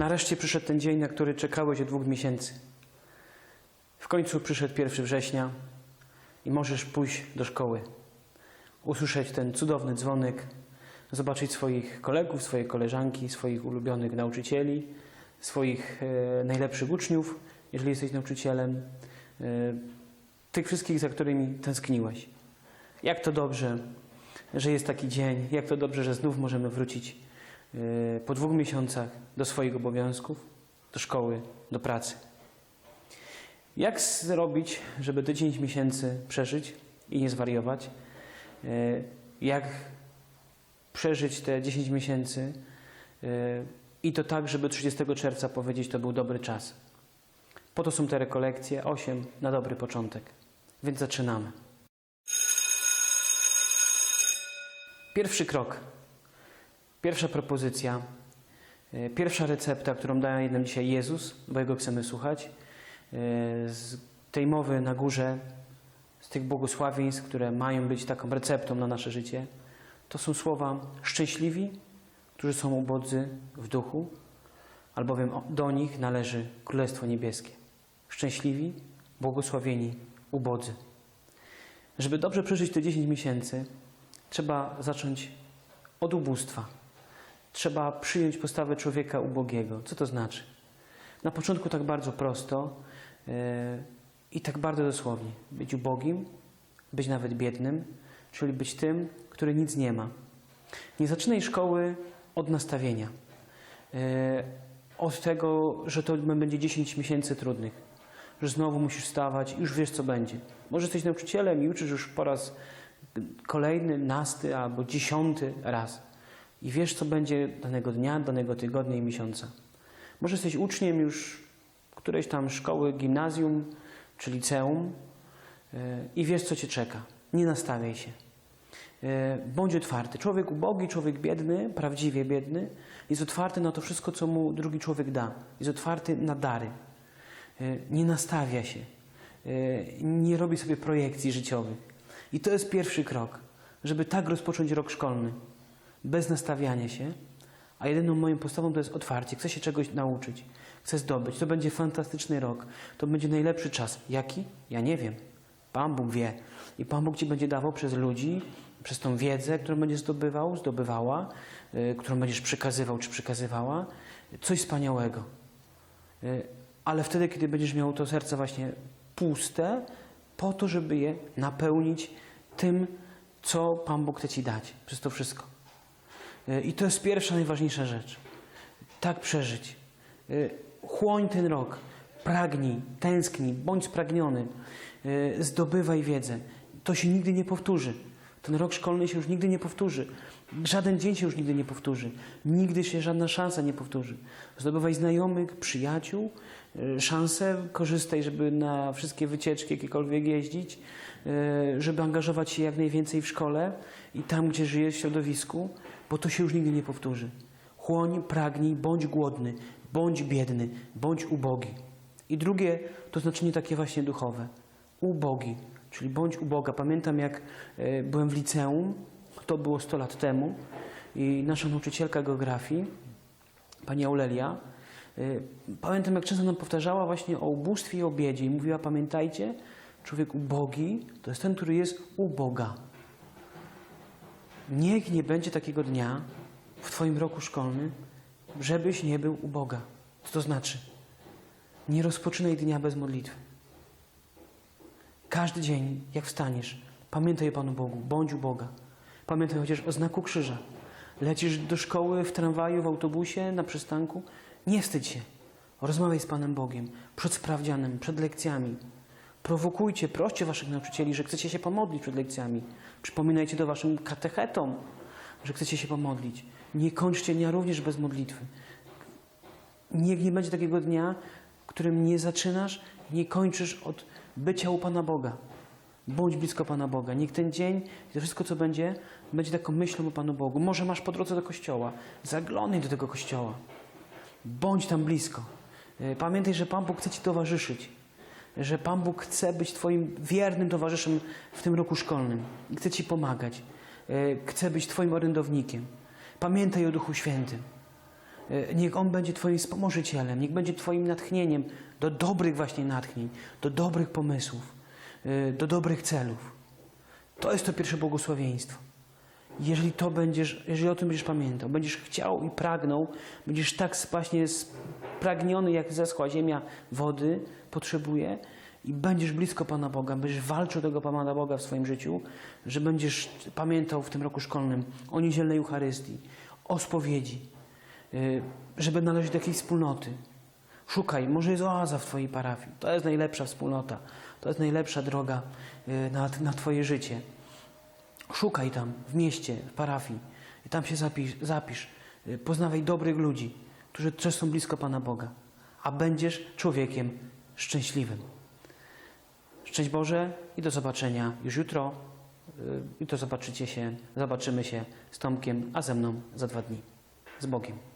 Nareszcie przyszedł ten dzień, na który czekałeś od dwóch miesięcy. W końcu przyszedł 1 września i możesz pójść do szkoły, usłyszeć ten cudowny dzwonek, zobaczyć swoich kolegów, swoje koleżanki, swoich ulubionych nauczycieli, swoich e, najlepszych uczniów, jeżeli jesteś nauczycielem, e, tych wszystkich, za którymi tęskniłeś. Jak to dobrze, że jest taki dzień, jak to dobrze, że znów możemy wrócić po dwóch miesiącach do swoich obowiązków, do szkoły, do pracy. Jak zrobić, żeby te 10 miesięcy przeżyć i nie zwariować? E, Jak przeżyć te 10 miesięcy e, i to tak, żeby 30 czerwca powiedzieć, to był dobry czas. Po to są te rekolekcje, 8 na dobry początek. Więc zaczynamy. Pierwszy krok, pierwsza propozycja, e, pierwsza recepta, którą daje nam dzisiaj Jezus, bo Jego chcemy słuchać, e, z tej mowy na górze, z tych błogosławieństw, które mają być taką receptą na nasze życie, to są słowa szczęśliwi, którzy są ubodzy w duchu, albowiem do nich należy Królestwo Niebieskie. Szczęśliwi, błogosławieni, ubodzy. Żeby dobrze przeżyć te 10 miesięcy, trzeba zacząć od ubóstwa. Trzeba przyjąć postawę człowieka ubogiego. Co to znaczy? Na początku tak bardzo prosto yy, i tak bardzo dosłownie. Być ubogim, być nawet biednym, czyli być tym, który nic nie ma. Nie zaczynaj szkoły od nastawienia. Yy, od tego, że to będzie 10 miesięcy trudnych. Że znowu musisz wstawać i już wiesz, co będzie. Może jesteś nauczycielem i uczysz już po raz kolejny, nasty albo dziesiąty raz. I wiesz, co będzie danego dnia, danego tygodnia i miesiąca. Może jesteś uczniem już którejś tam szkoły, gimnazjum czy liceum yy, i wiesz, co cię czeka. Nie nastawiaj się. Yy, Bądź otwarty. Człowiek ubogi, człowiek biedny, prawdziwie biedny, jest otwarty na to wszystko, co mu drugi człowiek da. Jest otwarty na dary. Yy, Nie nastawia się. Nie robi sobie projekcji życiowych. I to jest pierwszy krok, żeby tak rozpocząć rok szkolny. Bez nastawiania się, a jedyną moją postawą to jest otwarcie. Chcę się czegoś nauczyć, chcę zdobyć. To będzie fantastyczny rok. To będzie najlepszy czas. Jaki? Ja nie wiem. Pan Bóg wie. I Pan Bóg Ci będzie dawał przez ludzi, przez tą wiedzę, którą będziesz zdobywał, zdobywała, y, którą będziesz przekazywał czy przekazywała, coś wspaniałego. Y, Ale wtedy, kiedy będziesz miał to serce właśnie puste, po to, żeby je napełnić tym, co Pan Bóg chce Ci dać przez to wszystko. Y, I to jest pierwsza, najważniejsza rzecz. Tak przeżyć. Y, Chłoń ten rok. Pragnij, tęsknij, bądź spragniony. Y, Zdobywaj wiedzę. To się nigdy nie powtórzy. Ten rok szkolny się już nigdy nie powtórzy. Żaden dzień się już nigdy nie powtórzy. Nigdy się żadna szansa nie powtórzy. Zdobywaj znajomych, przyjaciół, szansę, korzystaj, żeby na wszystkie wycieczki jakiekolwiek jeździć, żeby angażować się jak najwięcej w szkole i tam, gdzie żyjesz w środowisku, bo to się już nigdy nie powtórzy. Chłoń, pragnij, bądź głodny, bądź biedny, bądź ubogi. I drugie to znaczenie takie właśnie duchowe. Ubogi, czyli bądź uboga. Pamiętam jak e, byłem w liceum, to było 100 lat temu i nasza nauczycielka geografii, pani Aurelia, e, pamiętam jak często nam powtarzała właśnie o ubóstwie i o biedzie i mówiła, pamiętajcie, człowiek ubogi to jest ten, który jest u Boga. Niech nie będzie takiego dnia w Twoim roku szkolnym, żebyś nie był u Boga. Co to znaczy? Nie rozpoczynaj dnia bez modlitwy. Każdy dzień, jak wstaniesz, pamiętaj o Panu Bogu, bądź u Boga. Pamiętaj chociaż o znaku krzyża. Lecisz do szkoły w tramwaju, w autobusie, na przystanku. Nie wstydź się. Rozmawiaj z Panem Bogiem przed sprawdzianem, przed lekcjami. Prowokujcie, proście Waszych nauczycieli, że chcecie się pomodlić przed lekcjami. Przypominajcie to Waszym katechetom, że chcecie się pomodlić. Nie kończcie dnia również bez modlitwy. Niech nie będzie takiego dnia, którym nie zaczynasz, nie kończysz od bycia u Pana Boga. Bądź blisko Pana Boga. Niech ten dzień i to wszystko, co będzie, będzie taką myślą o Panu Bogu. Może masz po drodze do kościoła. Zaglądaj do tego kościoła. Bądź tam blisko. E, Pamiętaj, że Pan Bóg chce Ci towarzyszyć. Że Pan Bóg chce być Twoim wiernym towarzyszem w tym roku szkolnym. I chce Ci pomagać. E, Chce być Twoim orędownikiem. Pamiętaj o Duchu Świętym. E, Niech On będzie Twoim wspomożycielem, niech będzie Twoim natchnieniem do dobrych właśnie natchnień, do dobrych pomysłów, e, do dobrych celów. To jest to pierwsze błogosławieństwo. Jeżeli to będziesz, jeżeli o tym będziesz pamiętał, będziesz chciał i pragnął, będziesz tak właśnie spragniony, jak zeschła ziemia wody potrzebuje i będziesz blisko Pana Boga, będziesz walczył tego Pana Boga w swoim życiu, że będziesz pamiętał w tym roku szkolnym o niedzielnej Eucharystii, o spowiedzi, y, żeby należeć do jakiejś wspólnoty. Szukaj, może jest oaza w Twojej parafii. To jest najlepsza wspólnota, to jest najlepsza droga y, na, na Twoje życie. Szukaj tam, w mieście, w parafii. I tam się zapisz, zapisz. Y, Poznawaj dobrych ludzi, którzy też są blisko Pana Boga. A będziesz człowiekiem szczęśliwym. Szczęść Boże i do zobaczenia już jutro. Y, Jutro zobaczycie się, zobaczymy się z Tomkiem, a ze mną za dwa dni. Z Bogiem.